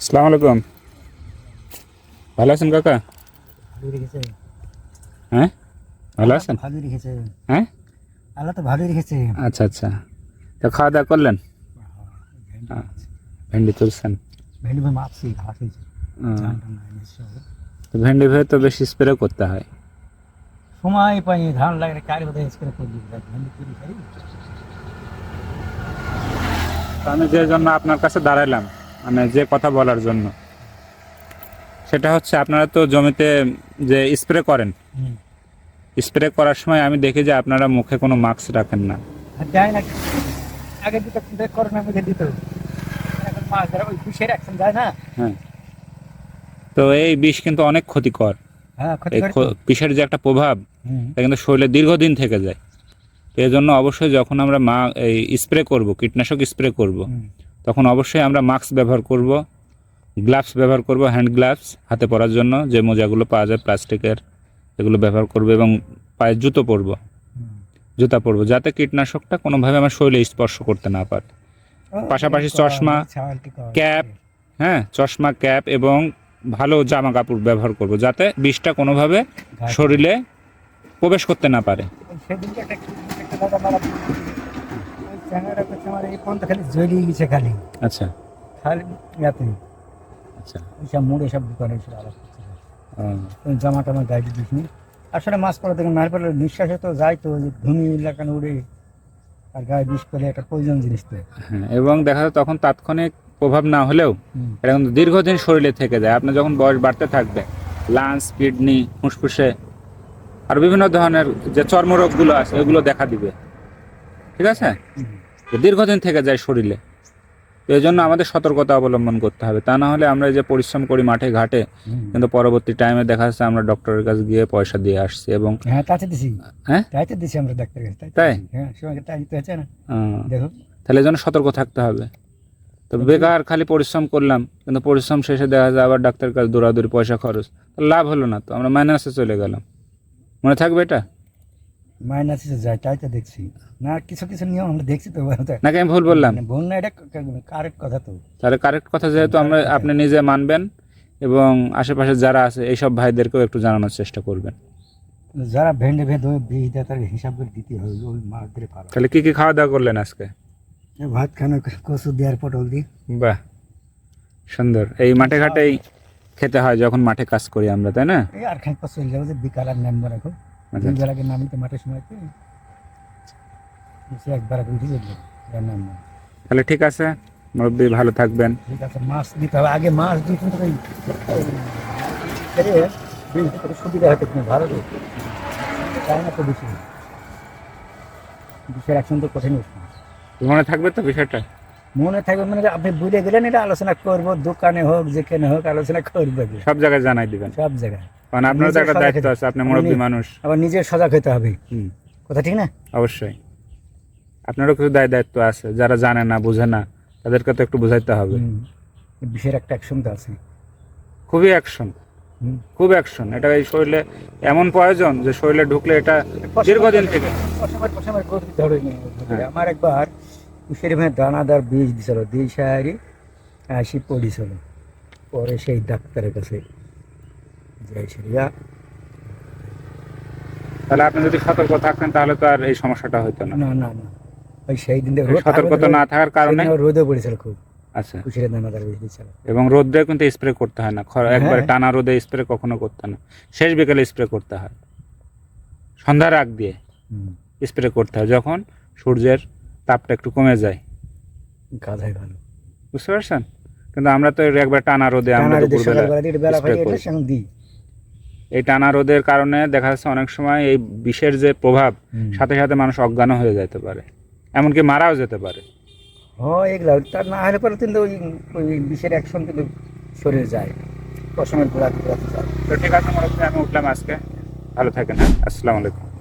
আসসালামু আলাইকুম। ভালো আছেন কাকা? হ্যাঁ? ভালো আছেন? ভালোই রেখেছে। হ্যাঁ? আল্লাহ তো ভালোই রেখেছে। আচ্ছা আচ্ছা। তো খাওয়া দাওয়া করলেন? হ্যাঁ। ভেন্ডি তুলছেন। ভেন্ডি ভাই মাপছি ঘাস হয়েছে। তো ভেন্ডি ভেবে তো বেশি স্প্রে করতে হয়। সময় পাই ধান লাগে কার বোধহয় স্প্রে করলি ভেন্ডি তুলি খাই। আমি যে জন্য আপনার কাছে দাঁড়ালাম মানে যে কথা বলার জন্য। সেটা হচ্ছে আপনারা তো জমিতে যে স্প্রে করেন স্প্রে করার সময় আমি দেখি যে আপনারা মুখে কোনো মাস্ক রাখেন না। আর দেয় না আগে দিত কিন্তু করোনার দিত। এখন মাছ ওই বিষের অ্যাকশন যায় না? হ্যাঁ। তো এই বিষ কিন্তু অনেক ক্ষতিকর। হ্যাঁ তো। বিষের যে একটা প্রভাব। এটা কিন্তু শরীরে দীর্ঘদিন থেকে যায়। তো এই জন্য অবশ্যই যখন আমরা মা এই স্প্রে করব কীটনাশক স্প্রে করব। তখন অবশ্যই আমরা মাস্ক ব্যবহার করব গ্লাভস ব্যবহার করব হ্যান্ড গ্লাভস হাতে পরার জন্য যে মোজাগুলো পাওয়া যায় প্লাস্টিকের এগুলো ব্যবহার করব এবং পায়ে জুতো পরব। জুতা পরব যাতে কীটনাশকটা কোনোভাবে আমার শরীরে স্পর্শ করতে না পারে। পাশাপাশি চশমা, ক্যাপ, হ্যাঁ চশমা ক্যাপ এবং ভালো জামা কাপড় ব্যবহার করব যাতে বিষটা কোনোভাবে শরীরে প্রবেশ করতে না পারে। চ্যাংড়াটা করছে আমার এই পর্যন্ত খালি জ্বলিয়ে গেছে খালি। আচ্ছা। খালি ইয়াতে। আচ্ছা। ওইসব মুড়ে সব দোকানে এসে আলাপ করছে জামা টামা গাইতে দিসনি আসলে মাছ পড়া থেকে মার পড়লে নিঃশ্বাসে তো যায় তো ধুমি এলাকানে উড়ে আর গায়ে বিষ পেলে একটা প্রয়োজন জিনিস তো। হ্যাঁ এবং দেখা যায় তখন তাৎক্ষণিক প্রভাব না হলেও। এটা কিন্তু দীর্ঘদিন শরীরে থেকে যায়। আপনার যখন বয়স বাড়তে থাকবে লাংস কিডনি ফুসফুসে আর বিভিন্ন ধরনের যে চর্মরোগগুলো আছে এগুলো দেখা দিবে। ঠিক আছে? দীর্ঘদিন থেকে যায় শরীরে। তো এই জন্য আমাদের সতর্কতা অবলম্বন করতে হবে। তা না হলে আমরা এই যে পরিশ্রম করি মাঠে ঘাটে কিন্তু পরবর্তী টাইমে দেখা যাচ্ছে আমরা ডক্টরের কাছে গিয়ে পয়সা দিয়ে আসছি এবং হ্যাঁ তাতে দিছি। হ্যাঁ? তাইতে দিছি আমরা ডাক্তারের কাছে তাই? হ্যাঁ সময় তাই দিতে হচ্ছে না? দেখো। তাহলে জন্য সতর্ক থাকতে হবে। তো বেকার খালি পরিশ্রম করলাম কিন্তু পরিশ্রম শেষে দেখা যায় আবার ডাক্তারের কাছে দৌড়াদৌড়ি পয়সা খরচ। লাভ হলো না তো আমরা মাইনাসে চলে গেলাম। মনে থাকবে এটা? মাইনাসে যায় তাই তো দেখছি। না কিছু কিছু নিয়ম আমরা দেখছি তো নাকি আমি ভুল বললাম? মানে ভুল না এটা কারেক্ট কথা তো। তাহলে কারেক্ট কথা যেহেতু আমরা আপনি নিজে মানবেন এবং আশেপাশে যারা আছে এইসব ভাইদেরকেও একটু জানানোর চেষ্টা করবেন। যারা ভেন্ডে ভেদ হয়ে বিষ দেয় তার হিসাব করে দিতে হবে ওই মাছ ধরে ভালো। তাহলে কি কি খাওয়া দাওয়া করলেন আজকে? ভাত খানো কচু দেওয়ার পটল দিই বাহ সুন্দর। এই মাঠে ঘাটেই খেতে হয় যখন মাঠে কাজ করি আমরা তাই না? আর খাই যে বিকাল আর নামবো রাখো আচ্ছা, দুই বেলাকে নামি তো মাঠের সময় তো সে একবার আগে উঠে যাব নামবো তাহলে ঠিক আছে মুরব্বী ভালো থাকবেন। ঠিক আছে মাছ দিতে হবে। আগে মাছ দিতে একটু সুবিধা হতো কিন্তু ভালো তাই না তো বিষের অ্যাকশন তো কঠিন মনে থাকবে তো বিষয়টা? মনে থাকবে মানে আপনি বুঝে গেলেন এটা আলোচনা করব দোকানে হোক যেখানে হোক আলোচনা করব সব জায়গায় জানাই দিবেন। সব জায়গায়। কারণ আপনার তো একটা দায়িত্ব আছে আপনি মুরব্বী মানুষ। আবার নিজে সজাগ হতে হবে। কথা ঠিক না? অবশ্যই। আপনারও কিছু দায় দায়িত্ব আছে যারা জানে না বুঝে না তাদেরকে তো একটু বুঝাইতে হবে। বিষের একটা অ্যাকশন তো আছে। খুবই অ্যাকশন। খুব অ্যাকশন এটা এই শরীরে এমন প্রয়োজন যে শরীরে ঢুকলে এটা দীর্ঘদিন থেকে। হ্যাঁ। আমার একবার ভাই দানাদার বীজ দিছিল দিয়ে সারি আসি পড়িছিল। পরে সেই ডাক্তারের কাছে যাই সেরিয়া তাহলে আপনি যদি সতর্ক থাকতেন তাহলে তো আর এই সমস্যাটা হতো না। না না না। ওই সেই দিন সতর্কতা না থাকার কারণে রোদে পড়েছিল খুব। আচ্ছা। কুশের দানাদার বীজ দিছিল। এবং রোদে কিন্তু স্প্রে করতে হয় না। হ্যাঁ। একবারে টানা রোদে স্প্রে কখনো করতে না। শেষ বিকেলে স্প্রে করতে হয়। সন্ধ্যার আগ দিয়ে স্প্রে করতে হয়। যখন সূর্যের তাপটা একটু কমে যায়। কাজাই ভালো। বুঝতে পারছেন? কিন্তু আমরা তো একবার টানা রোদে আমরা দিই। এই টানা রোদের কারণে দেখা যাচ্ছে অনেক সময় এই বিষের যে প্রভাব সাথে সাথে মানুষ অজ্ঞানও হয়ে যেতে পারে। এমনকি মারাও যেতে পারে। ও এগুলো তার না হলে পরে কিন্তু ওই বিষের অ্যাকশন কিন্তু শরীরে যায়। তো ঠিক আছে আমি উঠলাম আজকে। ভালো থাকেন হ্যাঁ? আসসালামু আলাইকুম।